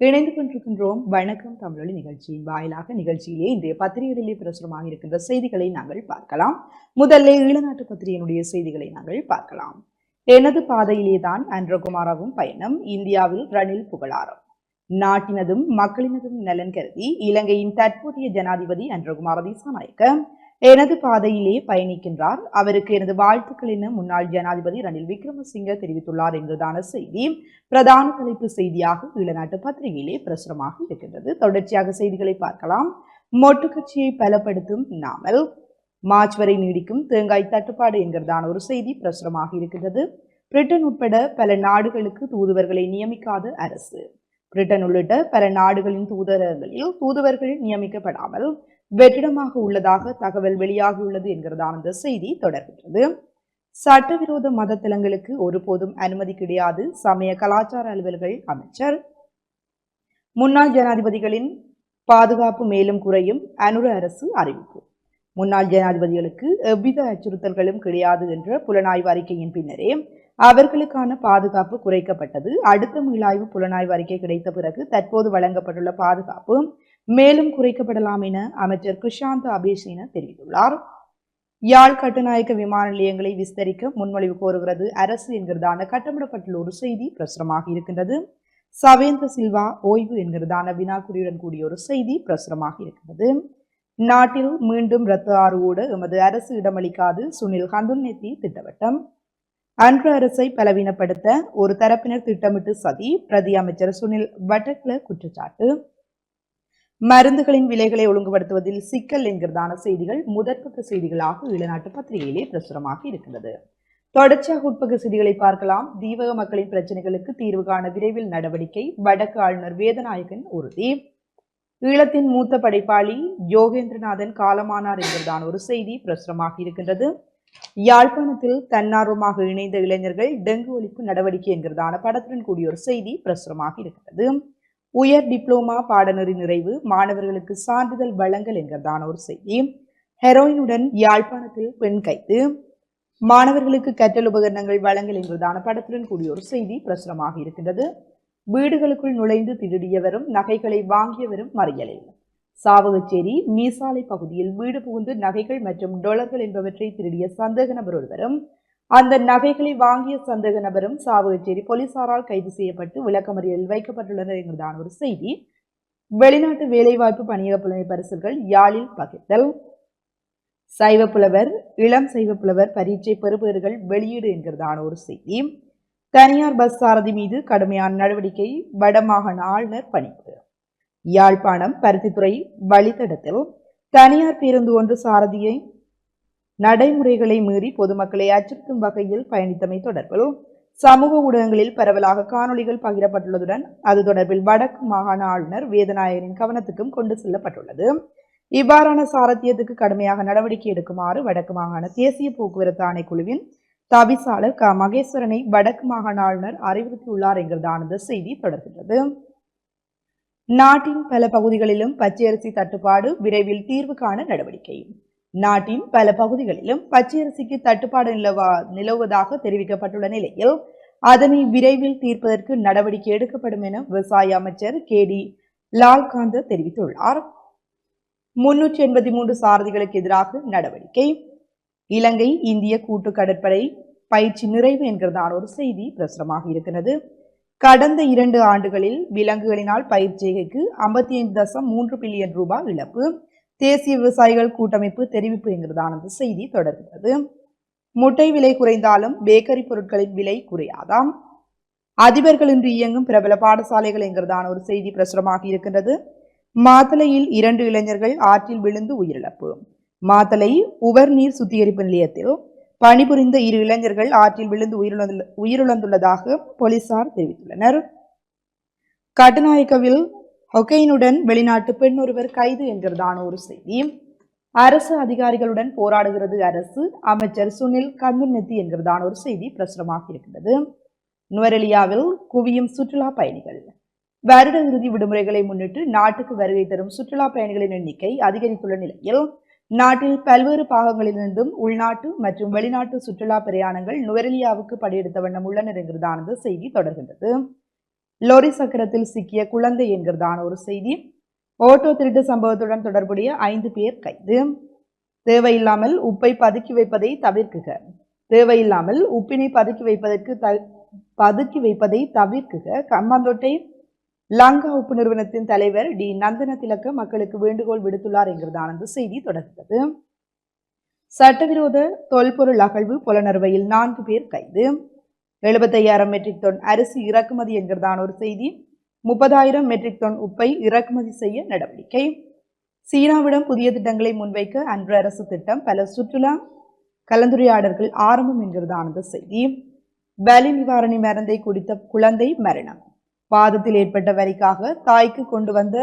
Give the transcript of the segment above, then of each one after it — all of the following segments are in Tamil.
இணைந்து கொண்டிருக்கின்றோம். வணக்கம். தமிழொலி நிகழ்ச்சியின் வாயிலாக நிகழ்ச்சியிலே இன்றைய பத்திரிகைகளிலே பிரசுரமாக இருக்கின்ற செய்திகளை நாங்கள் பார்க்கலாம். முதல்ல ஈழநாட்டு பத்திரிகையினுடைய செய்திகளை நாங்கள் பார்க்கலாம். எனது பாதையிலே தான் அன்றகுமாராவும் பயணம் இந்தியாவில் ரணில் புகழாரம். நாட்டினதும் மக்களினதும் நலன் கருதி இலங்கையின் தற்போதைய ஜனாதிபதி அன்றகுமார திசாநாயக்க எனது பாதையிலே பயணிக்கின்றார். அவருக்கு எனது வாழ்த்துக்கள் என முன்னாள் ஜனாதிபதி ரணில் விக்ரமசிங்க தெரிவித்துள்ளார் என்பதான செய்தி. பிரதான தலைப்பு செய்தியாக ஈழநாட்டு பத்திரிகையிலே பிரசுரமாக இருக்கின்றது. தொடர்ச்சியாக செய்திகளை பார்க்கலாம். மொட்டு கட்சியை பலப்படுத்தும் நாமல் மார்ச் வரை நீடிக்கும் தேங்காய் தட்டுப்பாடு என்கிறதான ஒரு செய்தி பிரசுரமாக இருக்கின்றது. பிரிட்டன் உட்பட பல நாடுகளுக்கு தூதுவர்களை நியமிக்காத அரசு. பிரிட்டன் உள்ளிட்ட பல நாடுகளின் தூதரகங்களில் தூதுவர்கள் நியமிக்கப்படாமல் வெற்றிடமாக உள்ளதாக தகவல் வெளியாகியுள்ளது என்கிறதான அந்த செய்தி தொடர்கின்றது. சட்டவிரோத மதத்தலங்களுக்கு ஒருபோதும் அனுமதி கிடையாது சமய கலாச்சார அலுவல்கள் அமைச்சர். முன்னாள் ஜனாதிபதிகளின் பாதுகாப்பு மேலும் குறையும் அனுர அரசு அறிவிப்பு. முன்னாள் ஜனாதிபதிகளுக்கு எவ்வித அச்சுறுத்தல்களும் கிடையாது என்ற புலனாய்வு அறிக்கையின் பின்னரே அவர்களுக்கான பாதுகாப்பு குறைக்கப்பட்டது. அடுத்த மீளாய்வு புலனாய்வு அறிக்கை கிடைத்த பிறகு தற்போது வழங்கப்பட்டுள்ள பாதுகாப்பு மேலும் குறைக்கப்படலாம் என அமைச்சர் கிருஷாந்த் அபேசேன தெரிவித்துள்ளார். யாழ் கட்டுநாயக்க விமான நிலையங்களை விஸ்தரிக்க முன்மொழிவு கோருகிறது அரசு என்கிறதான கட்டமிடப்பட்டுள்ள ஒரு செய்தி பிரசுரமாக இருக்கின்றது. சவேந்திர சில்வா ஓய்வு என்கிறதான வினாக்குறியுடன் கூடிய ஒரு செய்தி பிரசுரமாக இருக்கின்றது. நாட்டில் மீண்டும் ரத்த ஆறுவோடு எமது அரசு இடமளிக்காது சுனில் ஹந்துன்னெத்தி திட்டவட்டம். அன்று அரசை பலவீனப்படுத்த ஒரு தரப்பினர் திட்டமிட்டு சதி பிரதி அமைச்சர் சுனில் வட்டக்ல குற்றச்சாட்டு. மருந்துகளின் விலைகளை ஒழுங்குபடுத்துவதில் சிக்கல் என்கிறதான செய்திகள் முதற்பக்க செய்திகளாக ஈழநாட்டு பத்திரிகையிலே பிரசுரமாக இருக்கிறது தொடர்ச்சியாக உட்பக்க செய்திகளை பார்க்கலாம். தீவக மக்களின் பிரச்சனைகளுக்கு தீர்வு காண விரைவில் நடவடிக்கை வடக்கு ஆளுநர் வேதநாயகன் உறுதி. ஈழத்தின் மூத்த படைப்பாளி யோகேந்திரநாதன் காலமானார் என்கிறதான ஒரு செய்தி பிரசுரமாக இருக்கின்றது. யாழ்ப்பாணத்தில் தன்னார்வமாக இணைந்த இளைஞர்கள் டெங்கு ஒழிப்பு நடவடிக்கை என்கிறதான படத்துடன் கூடிய ஒரு செய்தி பிரசுரமாக இருக்கிறது உயர் டிப்ளோமா பாடநெறி நிறைவு மாணவர்களுக்கு சான்றிதழ் வழங்கல் என்கிறதான ஒரு செய்தி. ஹெரோயினுடன் யாழ்ப்பாணத்தில் பெண் கைது. மாணவர்களுக்கு கற்றல் உபகரணங்கள் வழங்கல் என்கிறதான படத்துடன் கூடிய ஒரு செய்தி பிரசுரமாக இருக்கின்றது. வீடுகளுக்குள் நுழைந்து திருடியவரும் நகைகளை வாங்கியவரும் மறியலில் சாவகச்சேரி மீசாலை பகுதியில் வீடு புகுந்து நகைகள் மற்றும் டொலர்கள் என்பவற்றை திருடிய சந்தேக நபர் ஒருவரும் அந்த நகைகளை வாங்கிய சந்தேக நபரும் சாவகச்சேரி போலீசாரால் கைது செய்யப்பட்டு விளக்கமறியலில் வைக்கப்பட்டுள்ளனர் என்கிறதான ஒரு செய்தி. வெளிநாட்டு வேலைவாய்ப்பு பணியக புலமை பரிசுகள் யாழில் பகிர்தல். சைவ புலவர் இளம் சைவ புலவர் பரீட்சை பெறுபவர்கள் வெளியீடு என்கிறதான ஒரு செய்தி. தனியார் பஸ் சாரதி மீது கடுமையான நடவடிக்கை வடமாகாண ஆளுநர் பணிப்பு. யாழ்ப்பாணம் பருத்தித்துறை வழித்தடத்தில் தனியார் பேருந்து ஒன்று சாரதியை நடைமுறைகளை மீறி பொதுமக்களை அச்சுறுத்தும் வகையில் பயணித்தமை தொடர்பிலும் சமூக ஊடகங்களில் பரவலாக காணொளிகள் பகிரப்பட்டுள்ளதுடன் அது தொடர்பில் வடக்கு மாகாண ஆளுநர் வேதநாயகரின் கவனத்துக்கும் கொண்டு செல்லப்பட்டுள்ளது. இவ்வாறான சாரத்தியத்துக்கு கடுமையாக நடவடிக்கை எடுக்குமாறு வடக்கு மாகாண தேசிய போக்குவரத்து ஆணைக்குழுவின் தவிசாளர் க. மகேஸ்வரனை வடக்கு மாகாண ஆளுநர் அறிவுறுத்தியுள்ளார் என்கிறதான செய்தி தொடர்கின்றது. நாட்டின் பல பகுதிகளிலும் பச்சையரிசி தட்டுப்பாடு விரைவில் தீர்வு காண நடவடிக்கை. நாட்டின் பல பகுதிகளிலும் பச்சையரிசிக்கு தட்டுப்பாடு நிலவா நிலவுவதாக தெரிவிக்கப்பட்டுள்ள நிலையில் அதனை விரைவில் தீர்ப்பதற்கு நடவடிக்கை எடுக்கப்படும் என விவசாய அமைச்சர் கே டி லால்காந்த தெரிவித்துள்ளார். முன்னூற்றி எண்பத்தி மூன்று சாரதிகளுக்கு எதிராக நடவடிக்கை. இலங்கை இந்திய கூட்டு கடற்படை பயிற்சி நிறைவு என்கிறதான ஒரு செய்தி பிரசுரமாக இருக்கிறது. கடந்த இரண்டு ஆண்டுகளில் விலங்குகளினால் பயிற்சிகைக்கு ஐம்பத்தி ஐந்து தசம் மூன்று பில்லியன் ரூபாய் இழப்பு. தேசிய விவசாயிகள் கூட்டமைப்பு தெரிவிப்பு என்கிறதான அந்த செய்தி தொடர்கிறது. முட்டை விலை குறைந்தாலும் பேக்கரி பொருட்களின் விலை குறையாதாம். அதிபர்கள் இன்று இயங்கும் பிரபல பாடசாலைகள் என்கிறதான ஒரு செய்தி பிரசுரமாக இருக்கின்றது. மாத்தளையில் இரண்டு இளைஞர்கள் ஆற்றில் விழுந்து உயிரிழப்பு. மாத்தளை உவர்நீர் சுத்திகரிப்பு நிலையத்தில் பணிபுரிந்த இரு இளைஞர்கள் ஆற்றில் விழுந்து உயிரிழந்துள்ள உயிரிழந்துள்ளதாக போலீசார் தெரிவித்துள்ளனர். கட்டுநாயக்கவில் ஹொக்கைனுடன் வெளிநாட்டு பெண் ஒருவர் கைது என்கிறதான ஒரு செய்தி. அரசு அதிகாரிகளுடன் போராடுகிறது அரசு அமைச்சர் சுனில் கந்துநெத்தி என்கிறதான ஒரு செய்தி பிரசுரமாக இருக்கின்றது. நுவரெலியாவில் குவியும் சுற்றுலா பயணிகள். வருட இறுதி விடுமுறைகளை முன்னிட்டு நாட்டுக்கு வருகை தரும் சுற்றுலா பயணிகளின் எண்ணிக்கை அதிகரித்துள்ள நிலையில் நாட்டில் பல்வேறு பாகங்களிலிருந்தும் உள்நாட்டு மற்றும் வெளிநாட்டு சுற்றுலா பிரயாணங்கள் நுவரெலியாவுக்கு படையெடுத்த வண்ணம் உள்ளனர் என்கிறதானது செய்தி தொடர்கின்றது. லொரி சக்கரத்தில் சிக்கிய குழந்தை என்கிறதான ஒரு செய்தி. ஓட்டோ திருட்டு சம்பவத்துடன் தொடர்புடைய ஐந்து பேர் கைது. தேவையில்லாமல் உப்பை பதுக்கி வைப்பதை தவிர்க்குக. தேவையில்லாமல் உப்பினை பதுக்கி வைப்பதற்கு த பதுக்கி வைப்பதை தவிர்க்குக. கம்மாந்தோட்டை லங்கா உப்பு நிறுவனத்தின் தலைவர் டி. நந்தன திலக்க மக்களுக்கு வேண்டுகோள் விடுத்துள்ளார் என்கிறதான அந்த செய்தி தொடர்கிறது. சட்டவிரோத தொல்பொருள் அகழ்வு புலனறுவையில் நான்கு பேர் கைது. எழுபத்தையாயிரம் மெட்ரிக் டன் அரிசி இறக்குமதி என்கிறதான ஒரு செய்தி. முப்பதாயிரம் மெட்ரிக் டன் உப்பை இறக்குமதி செய்ய நடவடிக்கை. சீனாவிடம் புதிய திட்டங்களை முன்வைக்க அன்று அரசு திட்டம் பல சுற்றுலா கலந்துரையாடல்கள் ஆரம்பம் என்கிறதானது செய்தி. வலி நிவாரணி மருந்தை குடித்த குழந்தை மரணம். பாதத்தில் ஏற்பட்ட வலிக்காக தாய்க்கு கொண்டு வந்த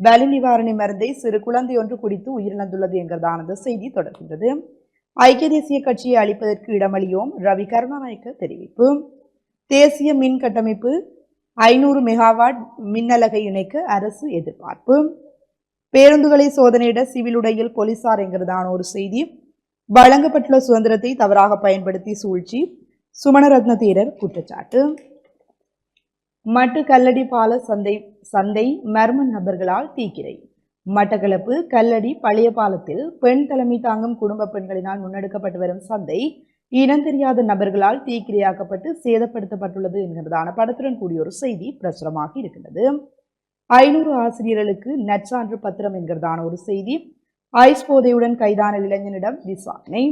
வலி நிவாரணி மருந்தை சிறு குழந்தை ஒன்று குடித்து உயிரிழந்துள்ளது என்கிறதானது செய்தி தொடர்கின்றது. ஐக்கிய தேசிய கட்சியை அளிப்பதற்கு இடமளியோம் ரவி கருணாநாயக்க தெரிவிப்பு. தேசிய மின் கட்டமைப்பு ஐநூறு மெகாவாட் மின்னலகை இணைக்க அரசு எதிர்பார்ப்பு. பேருந்துகளை சோதனையிட சிவில் உடையில் போலீசார் என்கிறதான ஒரு செய்தி. வழங்கப்பட்டுள்ள சுதந்திரத்தை தவறாக பயன்படுத்தி சூழ்ச்சி. சுமணரத்ன தீரர் குற்றச்சாட்டு. மட்டு கல்லடி பால சந்தை சந்தை மர்ம நபர்களால் தீக்கிரை. மட்டக்களப்பு கல்லடி பழைய பாலத்தில் பெண் தலைமை தாங்கும் குடும்ப பெண்களினால் முன்னெடுக்கப்பட்டு வரும் சந்தை இனம் தெரியாத நபர்களால் தீக்கிரையாக்கப்பட்டு சேதப்படுத்தப்பட்டுள்ளது என்கிறதான படத்துடன் கூடிய ஒரு செய்தி பிரசுரமாகி இருக்கின்றது. ஐநூறு ஆசிரியர்களுக்கு நற்சான்று பத்திரம் என்கிறதான ஒரு செய்தி. ஐஸ் போதையுடன் கைதான இளைஞனிடம் விசாரணை.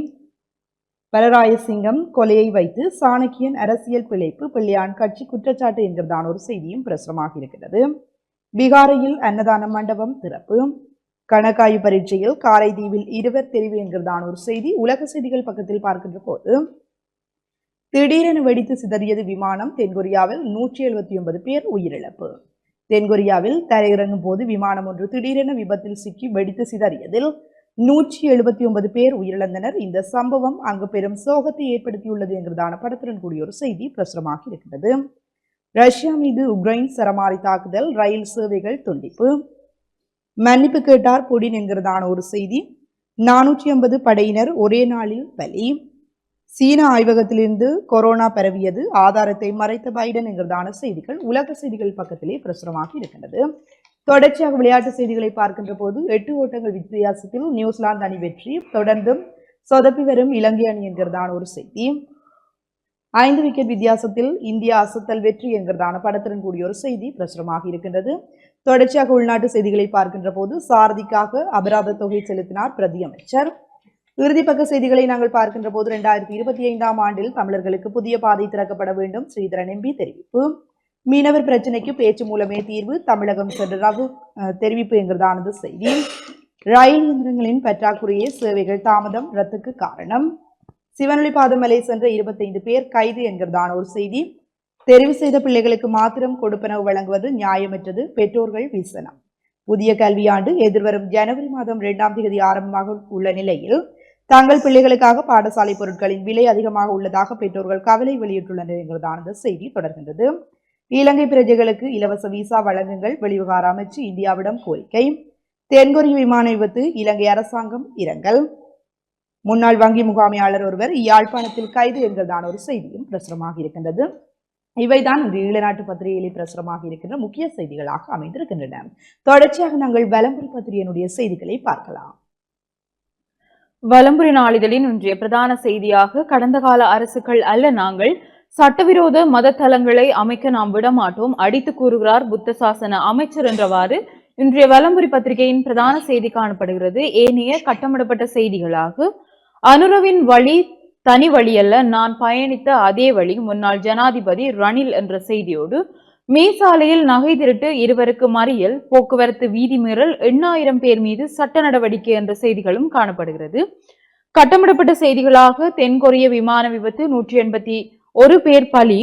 பலராயசிங்கம் கொலையை வைத்து சாணக்கியன் அரசியல் பிழைப்பு பிள்ளையான் கட்சி குற்றச்சாட்டு என்கிறதான ஒரு செய்தியும் பிரசுரமாக இருக்கிறது பீகாரில் அன்னதான மண்டபம் திறப்பு. கணக்காய்வு பரீட்சையில் காரைதீவில் இருவர் தெரிவு என்கிறதான ஒரு செய்தி உலக செய்திகள் பக்கத்தில் பார்க்கின்ற போது திடீரென வெடித்து சிதறியது விமானம் தென்கொரியாவில் நூற்றி எழுபத்தி ஒன்பது பேர் உயிரிழப்பு. தென்கொரியாவில் தரையிறங்கும் போது விமானம் ஒன்று திடீரென விபத்தில் சிக்கி வெடித்து சிதறியதில் நூற்றி எழுபத்தி ஒன்பது பேர் உயிரிழந்தனர். இந்த சம்பவம் அங்கு பெரும் சோகத்தை ஏற்படுத்தியுள்ளது என்கிறதான படத்துடன் கூடிய ஒரு செய்தி பிரசுரமாகி இருக்கிறது ரஷ்யா மீது உக்ரைன் சரமாரி தாக்குதல் ரயில் சேவைகள் துண்டிப்பு. மன்னிப்பு கேட்டார் புடின் என்கிறதான ஒரு செய்தி. நானூற்றி ஐம்பது படையினர் ஒரே நாளில் பலி. சீன ஆய்வகத்திலிருந்து கொரோனா பரவியது. ஆதாரத்தை மறைத்த பைடன் என்கிறதான செய்திகள் உலக செய்திகள் பக்கத்திலே பிரசுரமாக இருக்கின்றது. தொடர்ச்சியாக விளையாட்டு செய்திகளை பார்க்கின்ற போது எட்டு ஓட்டங்கள் வித்தியாசத்தில் நியூசிலாந்து அணி வெற்றி. தொடர்ந்தும் சொதப்பி வரும் இலங்கை அணி என்கிறதான ஒரு செய்தி. ஐந்து விக்கெட் வித்தியாசத்தில் இந்தியா அசத்தல் வெற்றி என்கிறதான படத்துடன் கூடிய ஒரு செய்தி பிரசுரமாக இருக்கின்றது. தொடர்ச்சியாக உள்நாட்டு செய்திகளை பார்க்கின்ற போது சாரதிக்காக அபராத தொகை செலுத்தினார் பிரதியமைச்சர் அமைச்சர். பக்க செய்திகளை நாங்கள் பார்க்கின்ற போது இரண்டாயிரத்தி இருபத்தி ஐந்தாம் ஆண்டில் தமிழர்களுக்கு புதிய பாதை திறக்கப்பட வேண்டும் ஸ்ரீதரன் எம்பி தெரிவிப்பு. மீனவர் பிரச்சினைக்கு பேச்சு மூலமே தீர்வு தமிழகம் சென்ற ரகு தெரிவிப்பு என்கிறதானது செய்தி. ரயில் இயந்திரங்களின் பற்றாக்குறையே சேவைகள் தாமதம் ரத்துக்கு காரணம். சிவனொளி பாதமலை சென்ற இருபத்தைந்து பேர் கைது என்கிறதான ஒரு செய்தி. தெரிவு செய்த பிள்ளைகளுக்கு மாத்திரம் கொடுப்பனவு வழங்குவது நியாயமற்றது. பெற்றோர்கள் வீசனம் புதிய கல்வியாண்டு எதிர்வரும் ஜனவரி மாதம் இரண்டாம் தேதி ஆரம்பமாக உள்ள நிலையில் தங்கள் பிள்ளைகளுக்காக பாடசாலை பொருட்களின் விலை அதிகமாக உள்ளதாக பெற்றோர்கள் கவலை வெளியிட்டுள்ளனர் என்கிறதான செய்தி தொடர்கின்றது. இலங்கை பிரஜைகளுக்கு இலவச விசா வழங்குங்கள் வெளிவிவகார அமைச்சு இந்தியாவிடம் கோரிக்கை. தென்கொரிய விமான விபத்து இலங்கை அரசாங்கம் இரங்கல். முன்னாள் வங்கி முகாமையாளர் ஒருவர் யாழ்ப்பாணத்தில் கைது என்பதான ஒரு செய்தியும் பிரசுரமாக இருக்கின்றது. இவைதான் இன்று ஈழநாட்டு பத்திரிகையில் பிரசுரமாக இருக்கின்ற முக்கிய செய்திகளாக அமைந்திருக்கின்றன. தொடர்ச்சியாக நாங்கள் வலம்புரி பத்திரிகையினுடைய செய்திகளை பார்க்கலாம். வலம்புரி நாளிதழின் இன்றைய பிரதான செய்தியாக கடந்த கால அரசுகள் அல்ல நாங்கள் சட்டவிரோத மத தலங்களை அமைக்க நாம் விடமாட்டோம் அடித்து கூறுகிறார் புத்த சாசன அமைச்சர் என்றவாறு இன்றைய வலம்புரி பத்திரிகையின் பிரதான செய்தி காணப்படுகிறது. ஏனைய கட்டமிடப்பட்ட செய்திகளாக அனுரவின் வழி தனி வழியல்ல நான் பயணித்த அதே வழி முன்னாள் ஜனாதிபதி ரணில் என்ற செய்தியோடு மீசாலையில் நகை திருட்டு இருவருக்கு மறியல் போக்குவரத்து வீதிமீறல் எண்ணாயிரம் பேர் மீது சட்ட நடவடிக்கை என்ற செய்திகளும் காணப்படுகிறது. கட்டமிடப்பட்ட செய்திகளாக தென்கொரிய விமான விபத்து நூற்றி எண்பத்தி ஒரு பேர் பலி.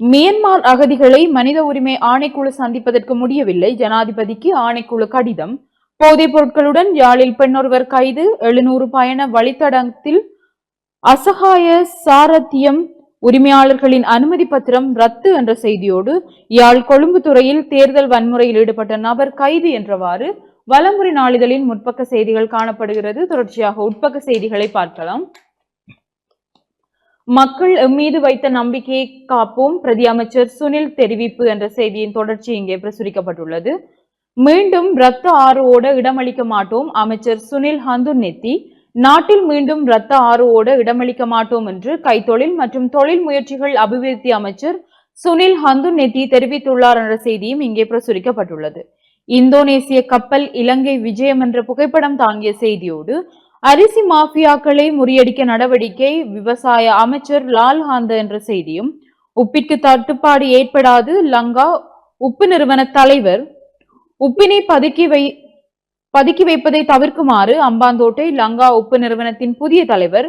மியன்மார் அகதிகளை மனித உரிமை ஆணைக்குழு சந்திப்பதற்கு முடியவில்லை. ஜனாதிபதிக்கு ஆணைக்குழு கடிதம். போதைப் பொருட்களுடன் யாழில் பெண்ணொருவர் கைது எழுநூறு பயண வழித்தடத்தில் அசகாய சாரத்தியம் உரிமையாளர்களின் அனுமதி பத்திரம் ரத்து என்ற செய்தியோடு யாழ் கொழும்பு துறையில் தேர்தல் வன்முறையில் ஈடுபட்ட நபர் கைது என்றவாறு வலமுறை நாளிதழின் முற்பக்க செய்திகள் காணப்படுகிறது. தொடர்ச்சியாக உட்பக்க செய்திகளை பார்க்கலாம். மக்கள் எம்மீது வைத்த நம்பிக்கையை காப்போம் பிரதி அமைச்சர் சுனில் தெரிவிப்பு என்ற செய்தியின் தொடர்ச்சி இங்கே பிரசுரிக்கப்பட்டுள்ளது. மீண்டும் ரத்த ஆறு ஓட இடமளிக்க மாட்டோம் அமைச்சர் சுனில் ஹந்துநெத்தி நாட்டில் மீண்டும் ரத்த ஆறு ஓட இடமளிக்க மாட்டோம் என்று கைத்தொழில் மற்றும் தொழில் முயற்சிகள் அபிவிருத்தி அமைச்சர் சுனில் ஹந்துநெத்தி தெரிவித்துள்ளார் என்ற செய்தியும் இங்கே பிரசுரிக்கப்பட்டுள்ளது. இந்தோனேசிய கப்பல் இலங்கை விஜயம் என்ற புகைப்படம் தாங்கிய செய்தியோடு அரிசி மாஃபியாக்களை முறியடிக்க நடவடிக்கை விவசாய அமைச்சர் லால்ஹாந்த என்ற செய்தியும் உப்பிற்கு தட்டுப்பாடு ஏற்படாது லங்கா உப்பு நிறுவன தலைவர் உப்பினை பதுக்கி வை பதுக்கி வைப்பதை தவிர்க்குமாறு அம்பாந்தோட்டை லங்கா உப்பு நிறுவனத்தின் புதிய தலைவர்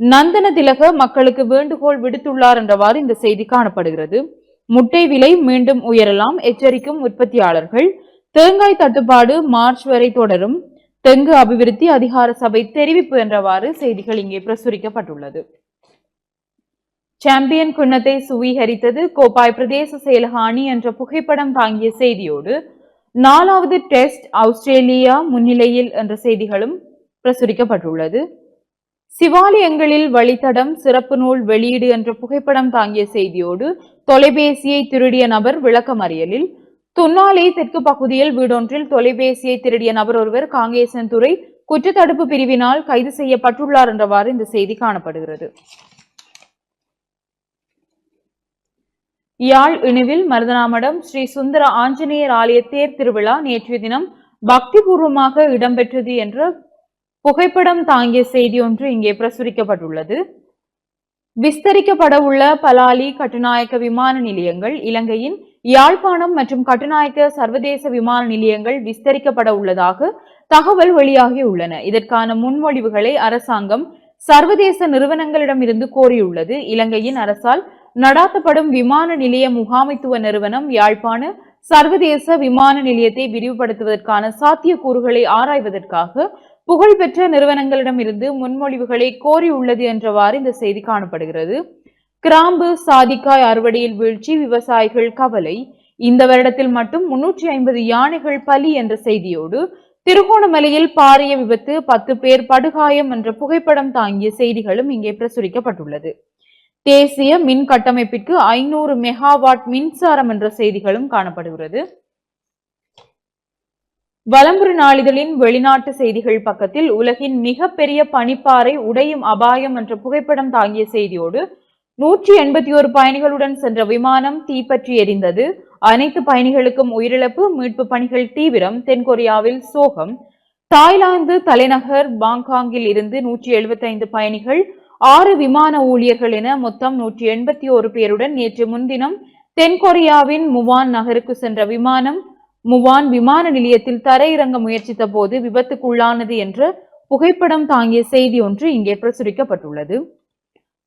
நந்தன திலக மக்களுக்கு வேண்டுகோள் விடுத்துள்ளார் என்றவாறு இந்த செய்தி காணப்படுகிறது. முட்டை விலை மீண்டும் உயரலாம். எச்சரிக்கும் உற்பத்தியாளர்கள். தேங்காய் தட்டுப்பாடு மார்ச் வரை தொடரும். தெங்கு அபிவிருத்தி அதிகார சபை தெரிவிப்பு என்றவாறு செய்திகள் இங்கே பிரசுரிக்கப்பட்டுள்ளது. சாம்பியன் குன்னத்தை சுவீகரித்தது கோப்பாய் பிரதேச செயலக அணி என்ற புகைப்படம் தாங்கிய செய்தியோடு நாலாவது டெஸ்ட் ஆஸ்திரேலியா முன்னிலையில் என்ற செய்திகளும் பிரசுரிக்கப்பட்டுள்ளது. சிவாலயங்களில் வழித்தடம் சிறப்பு நூல் வெளியீடு என்ற புகைப்படம் தாங்கிய செய்தியோடு தொலைபேசியை திருடிய நபர் விளக்கமறியலில் துன்னாலை தெற்கு பகுதியில் வீடொன்றில் தொலைபேசியை திருடிய நபர் ஒருவர் காங்கேசன்துறை குற்றத்தடுப்பு பிரிவினால் கைது செய்யப்பட்டுள்ளார் என்றவாறு இந்த செய்தி காணப்படுகிறது. யாழ் இணுவில் மருதநாமடம் ஸ்ரீ சுந்தர ஆஞ்சநேயர் ஆலய தேர் திருவிழா நேற்றைய தினம் பக்திபூர்வமாக இடம்பெற்றது என்ற புகைப்படம் தாங்கிய செய்தி ஒன்று இங்கே பிரசுரிக்கப்பட்டுள்ளது. விஸ்தரிக்கப்பட உள்ள பலாலி கட்டுநாயக்க விமான நிலையங்கள் இலங்கையின் யாழ்ப்பாணம் மற்றும் கட்டுநாயக்க சர்வதேச விமான நிலையங்கள் விஸ்தரிக்கப்பட உள்ளதாக தகவல் வெளியாகி உள்ளன. இதற்கான முன்மொழிவுகளை அரசாங்கம் சர்வதேச நிறுவனங்களிடமிருந்து கோரியுள்ளது. இலங்கையின் அரசால் நடாத்தப்படும் விமான நிலைய முகாமைத்துவ நிறுவனம் யாழ்ப்பாண சர்வதேச விமான நிலையத்தை விரிவுபடுத்துவதற்கான சாத்தியக்கூறுகளை ஆராய்வதற்காக புகழ்பெற்ற நிறுவனங்களிடமிருந்து முன்மொழிவுகளை கோரியுள்ளது என்றவாறு இந்த செய்தி காணப்படுகிறது. கிராம்பு சாதிக்காய் அறுவடையில் வீழ்ச்சி விவசாயிகள் கவலை. இந்த வருடத்தில் மட்டும் முன்னூற்றி ஐம்பது யானைகள் பலி என்ற செய்தியோடு திருகோணமலையில் பாரிய விபத்து பத்து பேர் படுகாயம் என்ற புகைப்படம் தாங்கிய செய்திகளும் இங்கே பிரசுரிக்கப்பட்டுள்ளது. தேசிய மின் கட்டமைப்பிற்கு ஐநூறு மெகாவாட் மின்சாரம் என்ற செய்திகளும் காணப்படுகிறது. வலம்புரி நாளிதழின் வெளிநாட்டு செய்திகள் பக்கத்தில் உலகின் மிகப்பெரிய பனிப்பாறை உடையும் அபாயம் என்ற புகைப்படம் தாங்கிய செய்தியோடு நூற்றி எண்பத்தி ஒரு பயணிகளுடன் சென்ற விமானம் தீப்பற்றி எரிந்தது. அனைத்து பயணிகளுக்கும் உயிரிழப்பு மீட்பு பணிகள் தீவிரம் தென்கொரியாவில் சோகம். தாய்லாந்து தலைநகர் பாங்காங்கில் இருந்து நூற்றி எழுபத்தைந்து பயணிகள் ஆறு விமான ஊழியர்கள் என மொத்தம் நூற்றி எண்பத்தி ஒரு பேருடன் நேற்று முன்தினம் தென்கொரியாவின் முவான் நகருக்கு சென்ற விமானம் முவான் விமான நிலையத்தில் தரையிறங்க முயற்சித்த போது விபத்துக்குள்ளானது என்று புகைப்படம் தாங்கிய செய்தி ஒன்று இங்கே பிரசுரிக்கப்பட்டுள்ளது.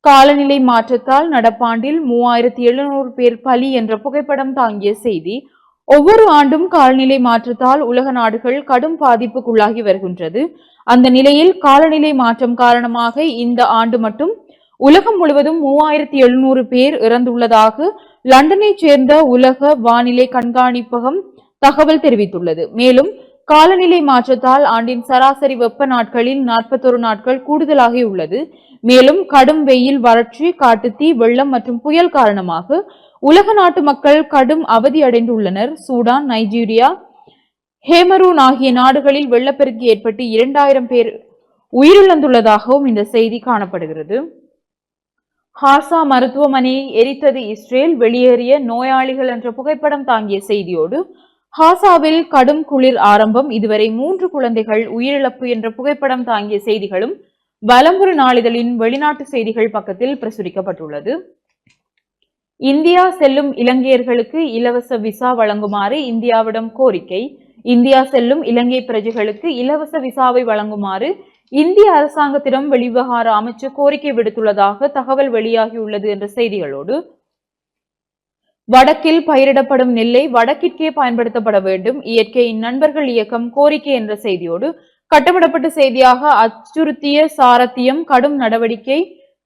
காலநிலை மாற்றத்தால் நடப்பாண்டில் மூவாயிரத்தி எழுநூறு பேர் பலி என்ற புகைப்படம் தாங்கிய செய்தி ஒவ்வொரு ஆண்டும் காலநிலை மாற்றத்தால் உலக நாடுகள் கடும் பாதிப்புக்குள்ளாகி வருகின்றது. அந்த நிலையில் காலநிலை மாற்றம் காரணமாக இந்த ஆண்டு மட்டும் உலகம் முழுவதும் மூவாயிரத்தி எழுநூறு பேர் இறந்துள்ளதாக லண்டனைச் சேர்ந்த உலக வானிலை கண்காணிப்பகம் தகவல் தெரிவித்துள்ளது. மேலும் காலநிலை மாற்றத்தால் ஆண்டின் சராசரி வெப்ப நாட்களில் நாற்பத்தொரு நாட்கள் கூடுதலாகி உள்ளது. மேலும் கடும் வெயில் வறட்சி காட்டுத்தீ வெள்ளம் மற்றும் புயல் காரணமாக உலக நாட்டு மக்கள் கடும் அவதி அடைந்துள்ளனர். சூடான் நைஜீரியா ஹேமரூன் ஆகிய நாடுகளில் வெள்ளப்பெருக்கு ஏற்பட்டு இரண்டாயிரம் பேர் உயிரிழந்துள்ளதாகவும் இந்த செய்தி காணப்படுகிறது. ஹாசா மருத்துவமனையை எரித்தது இஸ்ரேல் வெளியேறிய நோயாளிகள் என்ற புகைப்படம் தாங்கிய செய்தியோடு ஹாசாவில் கடும் குளிர் ஆரம்பம் இதுவரை மூன்று குழந்தைகள் உயிரிழப்பு என்ற புகைப்படம் தாங்கிய செய்திகளும் வலம்புறு நாளிதழின் வெளிநாட்டு செய்திகள் பக்கத்தில் பிரசுரிக்கப்பட்டுள்ளது. இந்தியா செல்லும் இலங்கையர்களுக்கு இலவச விசா வழங்குமாறு இந்தியாவிடம் கோரிக்கை இந்தியா செல்லும் இலங்கை பிரஜைகளுக்கு இலவச விசாவை வழங்குமாறு இந்திய அரசாங்கத்திடம் வெளிவிவகார அமைச்சர் கோரிக்கை விடுத்துள்ளதாக தகவல் வெளியாகியுள்ளது என்ற செய்திகளோடு வடக்கில் பயிரிடப்படும் நெல்லை வடக்கிற்கே பயன்படுத்தப்பட வேண்டும் இயற்கையின் நண்பர்கள் இயக்கம் கோரிக்கை என்ற செய்தியோடு கட்டமிடப்பட்ட செய்தியாக அச்சுறுத்திய சாரத்தியம் கடும் நடவடிக்கை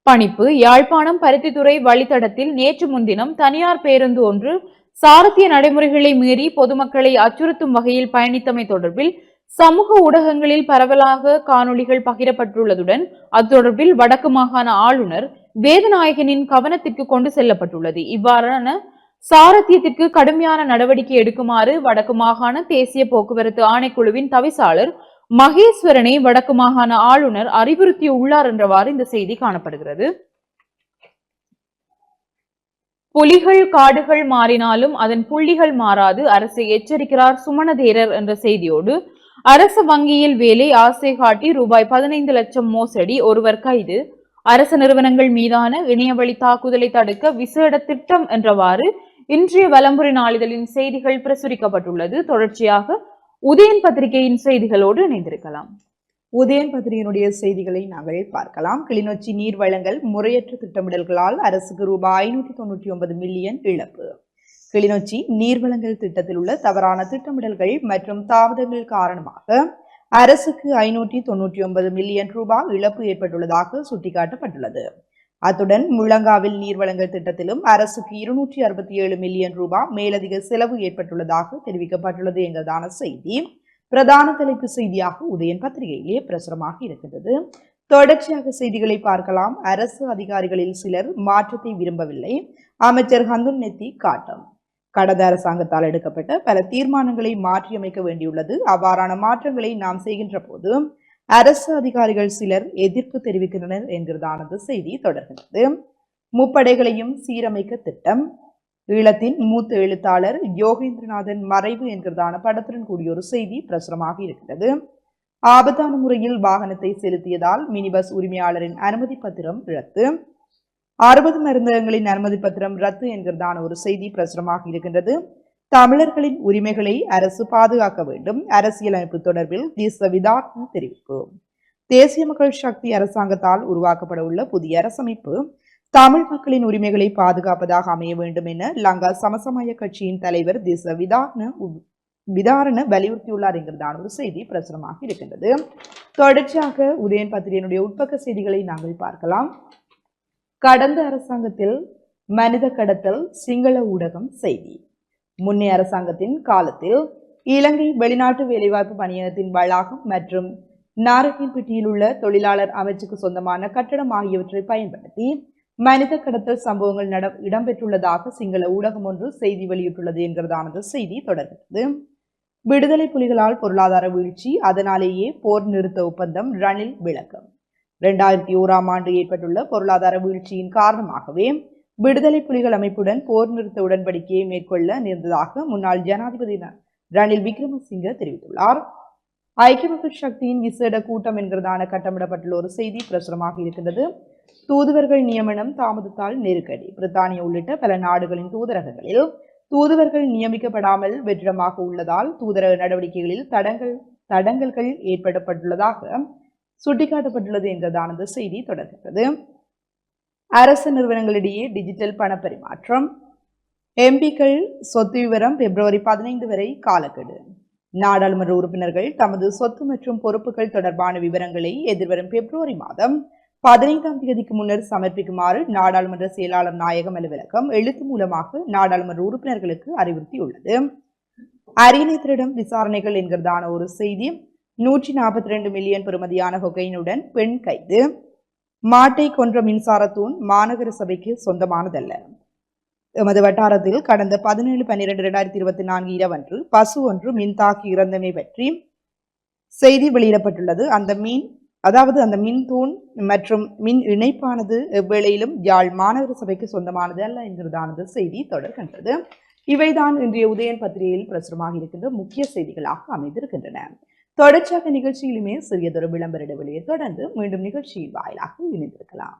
பணிப்பு யாழ்ப்பாணம் பருத்தித்துறை வழித்தடத்தில் நேற்று முன்தினம் தனியார் பேருந்து ஒன்று சாரத்திய நடைமுறைகளை மீறி பொதுமக்களை அச்சுறுத்தும் வகையில் பயணித்தமை தொடர்பில் சமூக ஊடகங்களில் பரவலாக காணொளிகள் பகிரப்பட்டுள்ளதுடன் அது தொடர்பில் வடக்கு மாகாண ஆளுநர் வேதநாயகனின் கவனத்திற்கு கொண்டு செல்லப்பட்டுள்ளது. இவ்வாறான சாரத்தியத்திற்கு கடுமையான நடவடிக்கை எடுக்குமாறு வடக்கு மாகாண தேசிய போக்குவரத்து ஆணைக்குழுவின் தவிசாளர் மகேஸ்வரனை வடக்கு மாகாண ஆளுநர் அறிவுறுத்தியுள்ளார் என்றவாறு இந்த செய்தி காணப்படுகிறது. புலிகள் காடுகள் மாறினாலும் அதன் புள்ளிகள் மாறாது. அரசை எச்சரிக்கிறார் சுமணதேரர் என்ற செய்தியோடு அரசு வங்கியில் வேலை ஆசை காட்டி ரூபாய் பதினைந்து லட்சம் மோசடி ஒருவர் கைது. அரசு நிறுவனங்கள் மீதான இணையவழி தாக்குதலை தடுக்க விசேட திட்டம் என்றவாறு இன்றைய வலம்புரி நாளிதழின் செய்திகள் பிரசுரிக்கப்பட்டுள்ளது. தொடர்ச்சியாக உதயன் பத்திரிகையின் செய்திகளோடு இணைந்திருக்கலாம். உதயன் செய்திகளை நாங்கள் பார்க்கலாம். கிளிநொச்சி நீர் வழங்கல் முறையற்ற திட்டமிடல்களால் அரசுக்கு ரூபாய் ஐநூற்றி தொன்னூற்றி ஒன்பது மில்லியன் இழப்பு. கிளிநொச்சி நீர்வழங்கல் திட்டத்தில் உள்ள தவறான திட்டமிடல்கள் மற்றும் தாமதங்கள் காரணமாக அரசுக்கு ஐநூற்றி தொன்னூற்றி ஒன்பது மில்லியன் ரூபாய் இழப்பு ஏற்பட்டுள்ளதாக சுட்டிக்காட்டப்பட்டுள்ளது. அத்துடன் முழங்காவில் நீர் வழங்கல் திட்டத்திலும் அரசுக்கு இருநூற்றி அறுபத்தி ஏழு மில்லியன் ரூபாய் மேலதிக செலவு ஏற்பட்டுள்ளதாக தெரிவிக்கப்பட்டுள்ளது என்பதான செய்தி. பிரதான தலைப்பு செய்தியாக உதயன் பத்திரிகையிலே பிரசுரமாக இருக்கின்றது. தொடர்ச்சியாக செய்திகளை பார்க்கலாம். அரசு அதிகாரிகளில் சிலர் மாற்றத்தை விரும்பவில்லை. அமைச்சர் ஹந்துன் நெத்தி காட்டம். கடந்த அரசாங்கத்தால் எடுக்கப்பட்ட பல தீர்மானங்களை மாற்றியமைக்க வேண்டியுள்ளது. அவ்வாறான மாற்றங்களை நாம் செய்கின்ற போது அரசு அதிகாரிகள் சிலர் எதிர்ப்பு தெரிவிக்கின்றனர் என்கிறதானது செய்தி தொடர்கிறது முப்படைகளையும் சீரமைக்க திட்டம். ஈழத்தின் மூத்த எழுத்தாளர் யோகேந்திரநாதன் மறைவு என்கிறதான படத்துடன் கூடிய ஒரு செய்தி பிரசுரமாக இருக்கிறது ஆபத்தான முறையில் வாகனத்தை செலுத்தியதால் மினி பஸ் உரிமையாளரின் அனுமதி பத்திரம் ரத்து. அறுபது மருந்தகங்களின் அனுமதி பத்திரம் ரத்து என்கிறதான ஒரு செய்தி பிரசுரமாக இருக்கின்றது. தமிழர்களின் உரிமைகளை அரசு பாதுகாக்க வேண்டும். அரசியலமைப்பு தொடர்பில் தேச விதாத்ம தெரிவிப்பு. தேசிய மக்கள் சக்தி அரசாங்கத்தால் உருவாக்கப்பட உள்ள புதிய அரசமைப்பு. தமிழ் மக்களின் உரிமைகளை பாதுகாப்பதாக அமைய வேண்டும் என லங்கா சமசமய கட்சியின் தலைவர் தேச விதாரண விதாரண வலியுறுத்தியுள்ளார் என்கிறதான ஒரு செய்தி பிரசுரமாக இருக்கின்றது. தொடர்ச்சியாக உதயன் பத்திரியனுடைய உட்பக்க செய்திகளை நாங்கள் பார்க்கலாம். கடந்த அரசாங்கத்தில் மனித கடத்தல் சிங்கள ஊடகம் செய்தி. முன்னைய அரசாங்கத்தின் காலத்தில் இலங்கை வெளிநாட்டு வேலைவாய்ப்பு பணியகத்தின் வளாகம் மற்றும் நாரகின்பட்டியில் உள்ள தொழிலாளர் அமைச்சுக்கு சொந்தமான கட்டடம் ஆகியவற்றை பயன்படுத்தி மனித கடத்தல் சம்பவங்கள் நட இடம்பெற்றுள்ளதாக சிங்கள ஊடகம் ஒன்று செய்தி வெளியிட்டுள்ளது என்கிறதானது செய்தி தொடர்கிறது. விடுதலை புலிகளால் பொருளாதார வீழ்ச்சி அதனாலேயே போர் நிறுத்த ஒப்பந்தம் ரணில் விளக்கம். இரண்டாயிரத்தி ஓராம் ஆண்டு ஏற்பட்டுள்ள பொருளாதார வீழ்ச்சியின் காரணமாகவே விடுதலை புலிகள் அமைப்புடன் போர் நிறுத்த உடன்படிக்கையை மேற்கொள்ள நேர்ந்ததாக முன்னாள் ஜனாதிபதி ரணில் விக்ரமசிங்க தெரிவித்துள்ளார். ஐக்கிய மக்கள் சக்தியின் விசேட கூட்டம் என்கிறதான கட்டமிடப்பட்டுள்ள ஒரு செய்தி பிரசுரமாக இருக்கின்றது. தூதுவர்கள் நியமனம் தாமதத்தால் நெருக்கடி. பிரித்தானியா உள்ளிட்ட பல நாடுகளின் தூதரகங்களில் தூதுவர்கள் நியமிக்கப்படாமல் வெற்றிடமாக உள்ளதால் தூதரக நடவடிக்கைகளில் தடங்கள் தடங்கல்கள் ஏற்படப்பட்டுள்ளதாக சுட்டிக்காட்டப்பட்டுள்ளது என்கிறதானது செய்தி தொடர்கிறது. அரசு நிறுவனங்களிடையே டிஜிட்டல் பண பரிமாற்றம் எம்பிக்கள் சொத்து விவரம் பிப்ரவரி பதினைந்து வரை காலக்கெடு. நாடாளுமன்ற உறுப்பினர்கள் தமது சொத்து மற்றும் பொறுப்புகள் தொடர்பான விவரங்களை எதிர்வரும் பிப்ரவரி மாதம் பதினைந்தாம் தேதிக்கு முன்னர் சமர்ப்பிக்குமாறு நாடாளுமன்ற செயலாளர் நாயகம் அலுவலகம் எழுத்து மூலமாக நாடாளுமன்ற உறுப்பினர்களுக்கு அறிவுறுத்தியுள்ளது. அரியணையத்திடம் விசாரணைகள் என்கிறதான ஒரு செய்தி நூற்றி நாற்பத்தி ரெண்டு மில்லியன் பெறுமதியான கொகையினுடன் பெண் கைது. மாட்டை கொன்ற மின்சாரத்தூண் மாநகர சபைக்கு சொந்தமானதல்ல. எமது வட்டாரத்தில் கடந்த பதினேழு பன்னிரண்டு இரண்டாயிரத்தி இருபத்தி நான்கு இரவன்று பசு ஒன்று மின் தாக்கி இறந்தமை பற்றி செய்தி வெளியிடப்பட்டுள்ளது. அந்த மீன் அதாவது அந்த மின்தூண் மற்றும் மின் இணைப்பானது எவ்வேளையிலும் யாழ் மாநகர சபைக்கு சொந்தமானது அல்ல என்கிறதானது செய்தி தொடர்கின்றது. இவைதான் இன்றைய உதயன் பத்திரிகையில் பிரசுரமாக இருக்கின்ற முக்கிய செய்திகளாக அமைந்திருக்கின்றன. தொடர்ச்சியாக நிகழ்ச்சியிலுமே சிறியதொரு விளம்பர இடைவெளியை தொடர்ந்து மீண்டும் நிகழ்ச்சியின் வாயிலாக இணைந்திருக்கலாம்.